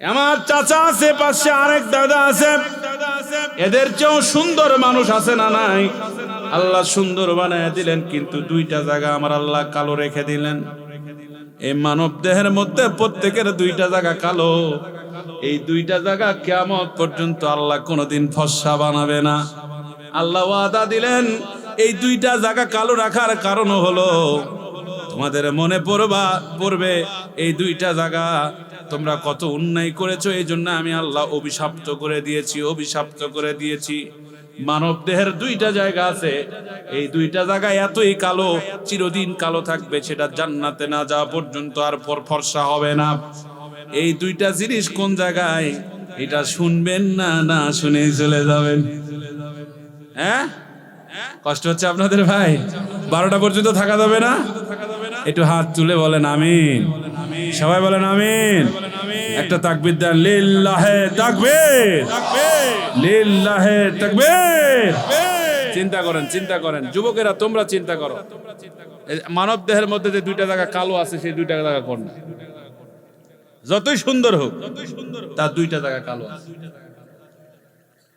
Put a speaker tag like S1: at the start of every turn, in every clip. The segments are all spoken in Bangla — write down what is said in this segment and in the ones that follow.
S1: আমার চাচা আছে, পাশে আরেক দাদা আছে। এদের চেয়েও সুন্দর মানুষ আছে না নাই? আল্লাহ সুন্দর বানায় দিলেন, কিন্তু দুইটা জায়গা আমার আল্লাহ কালো রেখে দিলেন। এই মানব দেহের মধ্যে প্রত্যেকের দুইটা জায়গা কালো। এই দুইটা জায়গা কেমন পর্যন্ত আল্লাহ কোনোদিন ফসা বানাবে না। আল্লাহ ওয়াদা দিলেন, এই দুইটা জায়গা কালো রাখার কারণ হলো, তোমাদের মনে পড়বা, পড়বে, এই দুইটা জায়গা তোমরা কত অন্যায় করেছ, এই জন্য আমি আল্লাহ অভিশাপ্ত করে দিয়েছি, অভিশাপ্ত করে দিয়েছি। মানব দেহের দুইটা জায়গা আছে। এই দুইটা জায়গা এতই কালো, চিরদিন কালো থাকবে, সেটা জান্নাতে না যাওয়া পর্যন্ত আর পর ফর্সা হবে না। এই দুইটা জিনিস কোন জায়গায়? এটা শুনবেন না না শুনে চলে যাবেন। হ্যাঁ? কষ্ট হচ্ছে আপনাদের ভাই? বারোটা পর্যন্ত থাকা যাবে না? একটু হাত তুলে বলেন, আমিন। সবাই বলেন আমিন। একটা তাকবির দেন, লিল্লাহে তাকবীর। লিল্লাহে তাকবীর। চিন্তা করেন চিন্তা করেন। যুবকেরা, তোমরা চিন্তা করো। মানব দেহের মধ্যে যে দুইটা জায়গা কালো আছে, সেই দুইটা জায়গা কোন? যতই সুন্দর হোক, তার দুইটা জায়গা কালো আছে।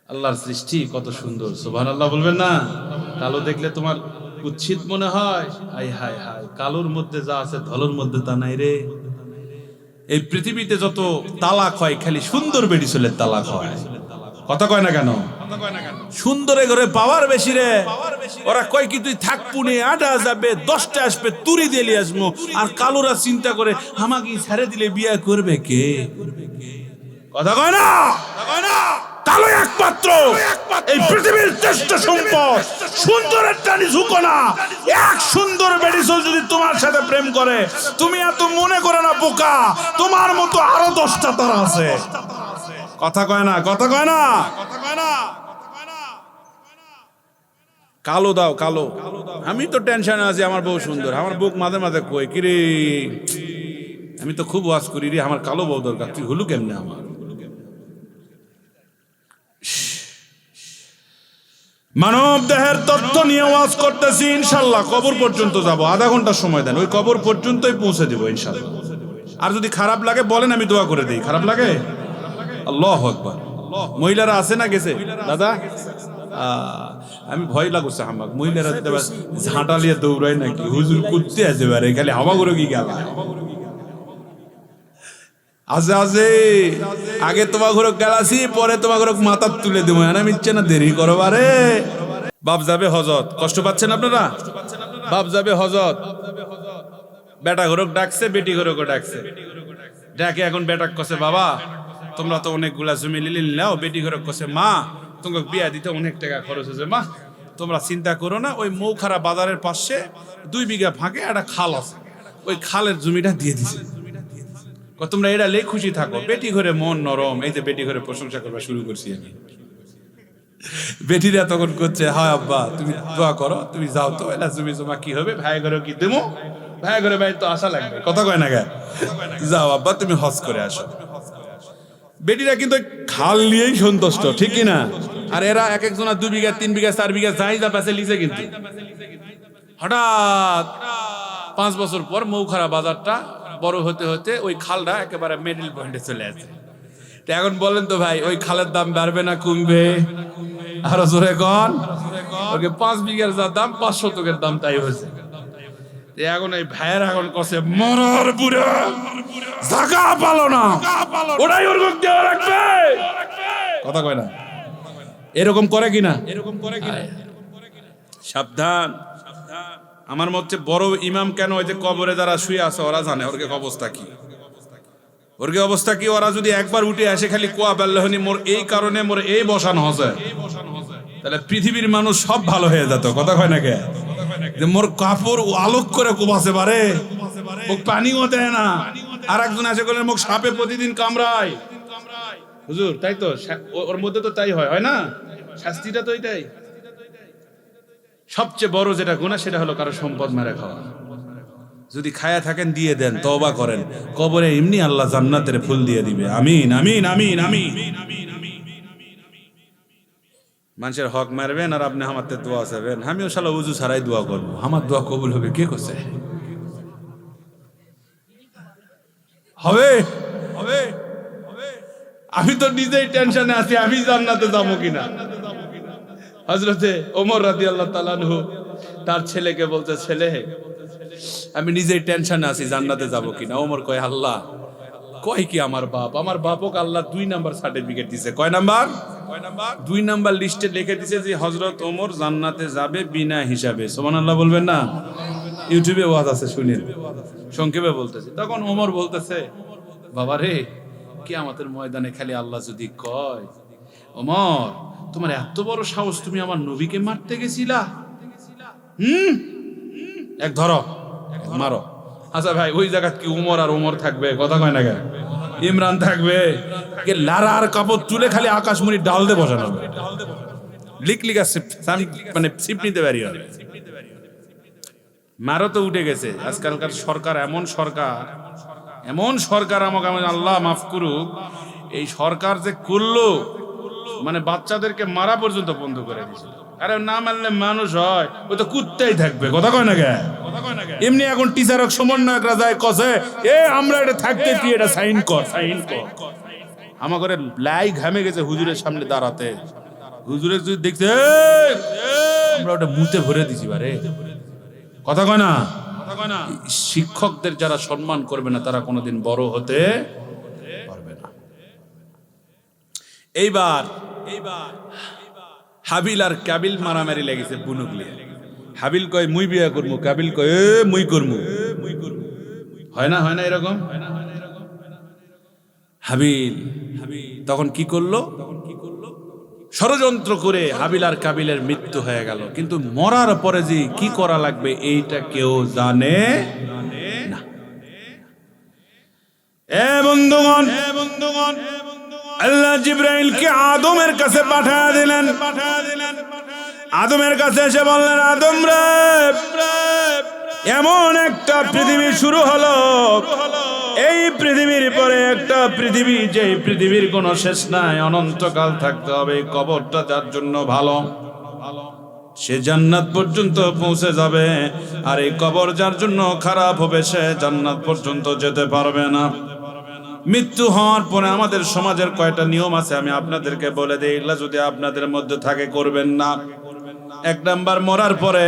S1: আল্লাহর সৃষ্টি কত সুন্দর। সুবহান আল্লাহ বলবেন না? কালো দেখলে তোমার উচ্ছিত মনে হয়। হাই হায় হায়। কালোর মধ্যে যা আছে, ধলোর মধ্যে তা নাই রে। এই পৃথিবীতে যত তালাক হয়, খালি সুন্দর বেডি ছেলের তালাক হয়। কথা কয় না কেন? সুন্দরে ঘরে পাওয়ার বেশি রে। ওরা কয় কি, তুই থাক পুনে আটা যাবে, দশটা আসবে, তুরি দিলি আসব। আর কালোরা চিন্তা করে, আমাকে ছেড়ে দিলে বিয়ে করবে কে? কথা কয় না? কালো একমাত্র। এই পৃথিবীর শ্রেষ্ঠ সম্পদ। সুন্দরের টানি ঝুঁকো না। এক সুন্দর বেডিসল যদি তোমার সাথে প্রেম করে, তুমি এত মনে করে না, বোকা। তোমার মতো আরও দশটা তারা আছে। কথা কয় না, কথা কয় না। কালো দাও, কালো। আমি তো টেনশনে আছি, আমার বউ সুন্দর। আমার বুক মাঝে মাঝে কই কিরে? আমি তো খুব ওয়াজ করি রে, আমার কালো বউ দরকার। তুই হলু কেমনে আমার? মানব দেহের তথ্য নিয়ে ওয়াজ করতেছি, ইনশাল্লাহ কবর পর্যন্ত যাব। আধা ঘণ্টা সময় দেন, ওই কবর পর্যন্তই পৌঁছে দেবো, ইনশাল্লাহ। আর যদি খারাপ লাগে, বলেন, আমি দোয়া করে দিই। খারাপ লাগে? আল্লাহ আকবার। মহিলারা আছে না গেছে? দাদা? আমি ভয় লাগছে আমাক মহিলারা যদি আবার ঝাঁটা লিয়ে দৌড়ায় নাকি? হুজুর কুত্তে আছে খালি হাওয়া করে কি গেল। আছে আছে আগে তোমার ঘরে গেলাসি পরে তোমার ঘরে মাথা তুলে দেবো। না মিচ্ছে না, দেরি করো বারে। বাপ যাবে হজত কষ্ট পাচ্ছেন আপনারা? বাপ যাবে হজত বেটা ঘরক ডাকছে, বেটি ঘরক ডাকছে। ডাকে এখন বেটা কছে বাবা, তোমরা তো অনেকগুলা জমি লিলিল নাও। বেটি ঘরক কছে মা, তোমাকে বিয়া দিতে অনেক টাকা খরচ হয়েছে, মা, তোমরা চিন্তা করো না, ওই মৌখারা বাজারের পাশে দুই বিঘা ফাঁকে একটা খাল আছে। ওই খালের জমিটা দিয়ে দিছে। তোমরা এটা লেখ খুশি থাকো। বেটি ঘরে মন নরম। এই যে বেটি ঘরে প্রশংসা করবা, শুরু করছি আমি। বেটিরা তখন করছে, হয় আব্বা, তুমি দোয়া করো, তুমি যাও তো এটা তুমি তোমার কি হবে? ভাই ঘরে কি দেবো? ভাই ঘরে ভাই তো আশা লাগবে। কথা কয় না গে যাও আব্বা, তুমি হজ করে আসো। বেটিরা কিন্তু খাল নিয়েই সন্তুষ্ট, ঠিক কি না? আর এরা এক একজনা দু বিঘা, তিন বিঘা, চার বিঘা, যাই যা পাশে লিখে কিন্তু। হঠাৎ পাঁচ বছর পর মৌখারা বাজারটা বড় হতে হতে ওই খালটা একেবারে মিডল পয়েন্টে চলে আসে। তো এখন বলেন তো ভাই ওই খালের দাম বাড়বে না কমবে? আরও জোরে কন। ওকে পাঁচ বিঘার যা দাম পাঁচ শতকের দাম তাই হয়েছে। এখন এই ভাইয়ের এখন কষে মরার বুড়া। জাগা পালো না। ওটাই ওর মুখ দেওয়া রাখবে। কথা কয় না? এরকম করে কিনা? এরকম করে কিনা? সাবধান। আমার মধ্যে বড় ইমাম কেন? ওই যে কবরে যারা শুয়ে আছে, ওরা জানে। ওর অবস্থা কি? ওর অবস্থা কি? ওরা যদি একবার উঠে আসে খালি কোয়া বেল্লাহনি মোর এই কারণে মোর এই বসানো হসে তাহলে পৃথিবীর মানুষ সব ভালো হয়ে যেত, কথা কয় না কে? যে মোর কাপড় আলোক করে কোপাছে পারে মুখ পানিও দেয় না। আর একজন আসে করলেন মুখ সাপে প্রতিদিন কামড়ায়। হুজুর, তাই তো? ওর মধ্যে তো তাই হয় হয় না? শাস্তিটা তো এটাই। সবচেয়ে বড় যেটা গুণা সেটা হলো কারও সম্পদ মেরে খাওয়া। যদি খায়া থাকেন, দিয়ে দেন, তওবা করেন। কবরে এমনি আল্লাহ জান্নাতের ফুল দিয়ে দিবে। আমিন আমিন আমিন আমিন। মানুষের হক মারবেন আর আপনি আমার দোয়া চাবেন আমিও শালা উজু ছাড়াই দোয়া করব। আমার দোয়া কবুল হবে, কে করছে হবে হবে। আমি তো নিজেই টেনশনে আছি, আমি জান্নাতে যাব কিনা? হজরতে ওমর রাদি আল্লাহ তালানহু তার ছেলেকে বলতে ছেলে, আমি নিজেই টেনশনে আছি, জান্নাতে যাব কিনা? ওমর কয়, আল্লাহ, কয় কি আমার বাপ? আমার বাপক আল্লাহ দুই নাম্বার সার্টিফিকেট দিছে। কয় নাম্বার? দুই নাম্বার লিস্টে লিখে দিছে যে হজরত ওমর জান্নাতে যাবে বিনা হিসাবে। সোমান আল্লাহ বলবেন না? ইউটিউবে ওয়াজ আছে, শুনিন। সংক্ষেপে বলতেছে। তখন ওমর বলতেছে বাবা রে কি আমাদের ময়দানে খালি আল্লাহ যদি কয়, ওমর তোমার এত বড় সাহস তুমি আমার নবীকে মারতে গেছিলা? হুম? এক ধরো মারো। আচ্ছা ভাই, ওই জায়গা কি উমর আর উমর থাকবে? কথা কয় না ইমরান থাকবে। কে লারা আর কাপড় তুলে খালি আকাশমণি ডাল দিয়ে বসানো লিক, লিকা মানে সিপ নিতে পারি হবে মারও তো উঠে গেছে। আজকালকার সরকার এমন সরকার এমন সরকার আমাকে আমি আল্লাহ মাফ করুক। এই সরকার যে করল মানে বাচ্চাদেরকে মারা পর্যন্ত বন্ধ করে দিয়েছিল আরে না মানলে মানুষ হয় ও তো কুত্তাই থাকবে কথা কয় না কে? এমনি এখন টিচারক সমন্বয়করা যায় কসে এ আমরা এটা থাকতে তুই এটা সাইন কর সাইন কর। আমার লাই ঘামে গেছে হুজুরের সামনে দাঁড়াতে। হুজুরের যদি দেখছে "এই, আমরা ওটা মুতে ভরে দিছি বারে। কথা কয় না? শিক্ষকদের যারা সম্মান করবে না তারা কোনোদিন বড় হতে পারবে না এইবার এইবার হাবিল আর কাবিল মারামারি লেগেছে বুনুকলি হাবিল কয়, মুই বিয়া করমু? কাবিল কয়, এ, মুই করমু। হয় না হয় না এরকম? হাবিল, তখন কি করল? ষড়যন্ত্র করে হাবিল আর কাবিলের মৃত্যু হয়ে গেল। কিন্তু মরার পরে যে কি করা লাগবে, এইটা কেউ জানে এ বন্ধুগণ এ বন্ধুগণ আল্লাহ জিব্রাইলকে আদমের কাছে পাঠা দিলেন। আদমের কাছে এসে বললেন, আদম রে, এমন একটা পৃথিবী শুরু হলো। এই পৃথিবীর পরে একটা পৃথিবী যে পৃথিবীর কোনো শেষ নাই। অনন্তকাল থাকতে হবে কবরটা যার জন্য ভালো। সে জান্নাত পর্যন্ত পৌঁছে যাবে, আর এই কবর যার জন্য খারাপ হবে, সে জান্নাত পর্যন্ত যেতে পারবে না। মৃত্যু হওয়ার পরে আমাদের সমাজের কয়টা নিয়ম আছে আমি আপনাদেরকে বলে দিই। এগুলা যদি আপনাদের মধ্যে থাকে, করবেন না। এক নাম্বার, মরার পরে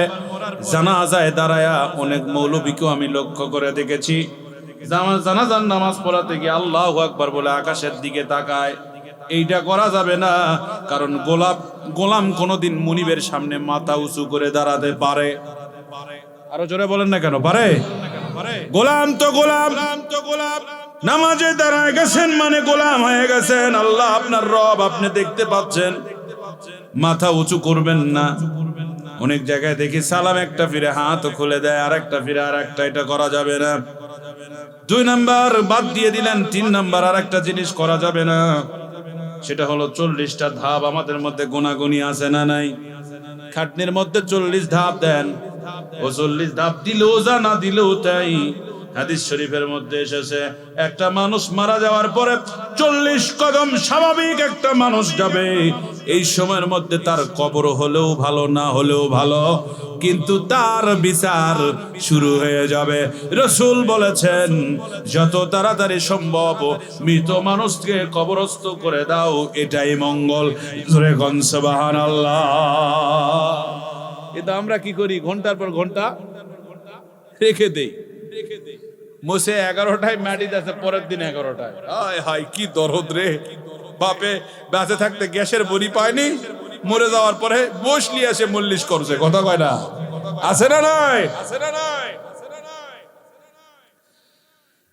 S1: জানাজায় দাঁড়ায়া অনেক মৌলবীকেও আমি লক্ষ্য করে দেখেছি। নামাজ পড়াতে গিয়ে আল্লাহ বলে আকাশের দিকে তাকায়। এইটা করা যাবে না, কারণ গোলাপ গোলাম কোনোদিন মুনিবের সামনে মাথা উঁচু করে দাঁড়াতে পারে। আরও জোরে বলেন না কেন? পারে? গোলাম তো গোলাম তো গোলাম। নামাজে দাঁড়ায় গেছেন মানে গোলাম হয়ে গেছেন। আল্লাহ আপনার রব আপনি দেখতে পাচ্ছেন। মাথা উঁচু করবেন না। অনেক জায়গায় দেখি সালাম একটা ফিরে হাত খুলে দেয় আর একটা ফিরে আর একটা এটা করা যাবে না। দুই নাম্বার বাদ দিয়ে দিলেন, তিন নাম্বার আর একটা জিনিস করা যাবে না। সেটা হলো চল্লিশটা ধাপ, আমাদের মধ্যে গোনাগুনি আছে না নাই? খাটনির মধ্যে চল্লিশ ধাপ দেন। ও চল্লিশ ধাপ দিলেও যা, না দিলেও তাই। হাদিস শরীফের মধ্যে এসেছে, একটা মানুষ মারা যাওয়ার পরে চল্লিশ কদম স্বাভাবিক একটা মানুষ যাবে। এই সময়ের মধ্যে তার কবর হলেও ভালো, না হলেও ভালো, কিন্তু তার বিচার শুরু হয়ে যাবে। রসুল বলেছেন, যত তাড়াতাড়ি সম্ভব মৃত মানুষকে কবরস্থ করে দাও, এটাই মঙ্গল। আল্লাহ এটা আমরা কি করি? ঘণ্টার পর ঘণ্টা রেখে দেই রেখে দেই। মোসে এগারোটায় মাটি আছে পরের দিন এগারোটায়। হায় হায়, কি দরদ রে। বাপে, বেঁচে থাকতে গ্যাসের বড়ি পায়নি, মরে যাওয়ার পরে বসলি এসে মল্লিশ করছে, কথা কয় না? আছে না নাই? আছে না নাই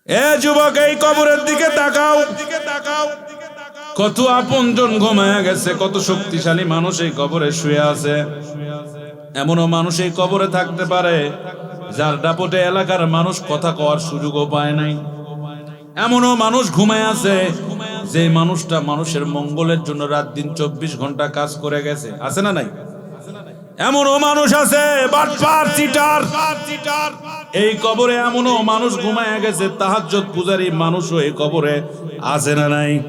S1: এ যুবক, এই কবরের দিকে তাকাও। দিকে তাকাও কত আপনজন ঘুমায়া গেছে, কত শক্তিশালী মানুষ এই কবরে শুয়ে আছে। এমনও মানুষ এই কবরে থাকতে পারে। যার ডাপটে এলাকার মানুষ কথা কওয়ার সুযোগও পায় নাই। এমনও মানুষ ঘুমায় আছে যে মানুষটা মানুষের মঙ্গলের জন্য রাত দিন চব্বিশ ঘণ্টা কাজ করে গেছে। আছে না নাই? এমনও মানুষ আছে এই কবরে এমনও মানুষ ঘুমায় গেছে তাহাজ্জত পূজারি মানুষও এই কবরে আছে না নাই?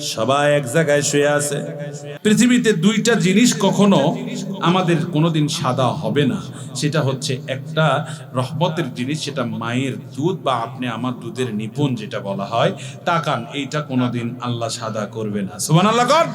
S1: সবাই এক জায়গায় শুয়ে আছে। পৃথিবীতে দুইটা জিনিস কখনো আমাদের কোনোদিন সাদা হবে না। সেটা হচ্ছে একটা রহমতের জিনিস, সেটা মায়ের দুধ বা আপনি আমার দুধের নিপুণ যেটা বলা হয় তাকান এইটা কোনোদিন আল্লাহ সাদা করবে না। সুমান আল্লাহ কর।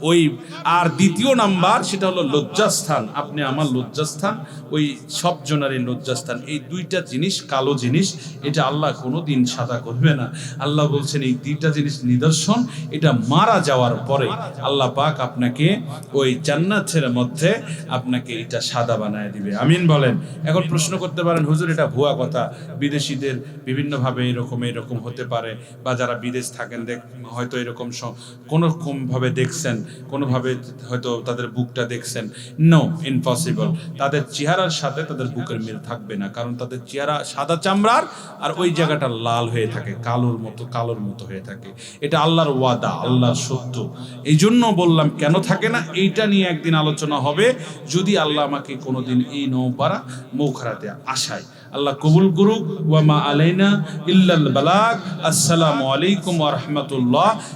S1: ওই, আর দ্বিতীয় নাম্বার সেটা হলো লজ্জাস্থান। আপনি আমার লজ্জাস্থান, ওই সব লজ্জাস্থান। এই দুইটা জিনিস কালো জিনিস, এটা আল্লাহ কোনো দিন সাদা করবে না। আল্লাহ বলছেন, এই দুইটা জিনিস নিদর্শন, এটা মারা যাওয়ার পরে আল্লাহ পাক আপনাকে ওই জান্নাতের মধ্যে আপনাকে এটা সাদা বানায় দিবে। আমিন বলেন। এখন প্রশ্ন করতে পারেন, হুজুর, এটা ভুয়া কথা। বিদেশিদের বিভিন্নভাবে এরকম এরকম হতে পারে, বা যারা বিদেশ থাকেন, দেখ, হয়তো এরকম স- কোনো রকম দেখছেন। কোনোভাবে হয়তো তাদের বুকটা দেখছেন। নো ইম্পসিবল তাদের চেহারার সাথে তাদের বুকের মিল থাকবে না, কারণ তাদের চেহারা সাদা চামড়ার আর ওই জায়গাটা লাল হয়ে থাকে, কালোর মতো কালোর মতো হয়ে থাকে। এটা আল্লাহর ওয়াদা, আল্লাহর সত্য। এই জন্য বললাম, কেন থাকে না? এইটা নিয়ে একদিন আলোচনা হবে। যদি আল্লাহ আমাকে কোনোদিন এই নৌপাড়া মৌখারাতে আসায়, আল্লাহ কবুল করুক। ওয়ামা আলাইনা ইল্লাল বালাগ। আসসালামু আলাইকুম ওয়া রাহমাতুল্লাহ।